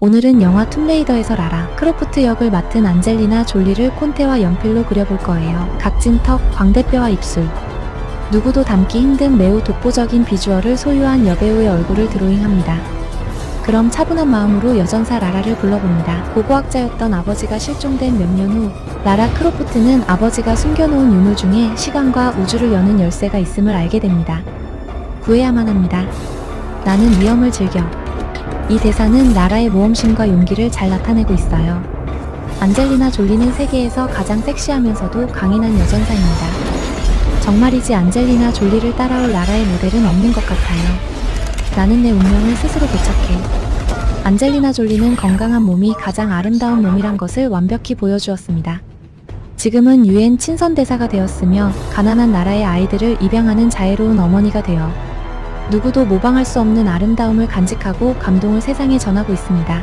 오늘은 영화 툼레이더에서 라라 크로프트 역을 맡은 안젤리나 졸리를 콘테와 연필로 그려볼 거예요. 각진 턱, 광대뼈와 입술. 누구도 담기 힘든 매우 독보적인 비주얼을 소유한 여배우의 얼굴을 드로잉합니다. 그럼 차분한 마음으로 여전사 라라를 불러봅니다. 고고학자였던 아버지가 실종된 몇 년 후, 라라 크로프트는 아버지가 숨겨놓은 유물 중에 시간과 우주를 여는 열쇠가 있음을 알게 됩니다. 구해야만 합니다. 나는 위험을 즐겨. 이 대사는 라라의 모험심과 용기를 잘 나타내고 있어요. 안젤리나 졸리는 세계에서 가장 섹시하면서도 강인한 여전사입니다. 정말이지 안젤리나 졸리를 따라올 라라의 모델은 없는 것 같아요. 나는 내 운명을 스스로 도착해. 안젤리나 졸리는 건강한 몸이 가장 아름다운 몸이란 것을 완벽히 보여주었습니다. 지금은 유엔 친선 대사가 되었으며 가난한 나라의 아이들을 입양하는 자애로운 어머니가 되어 누구도 모방할 수 없는 아름다움을 간직하고 감동을 세상에 전하고 있습니다.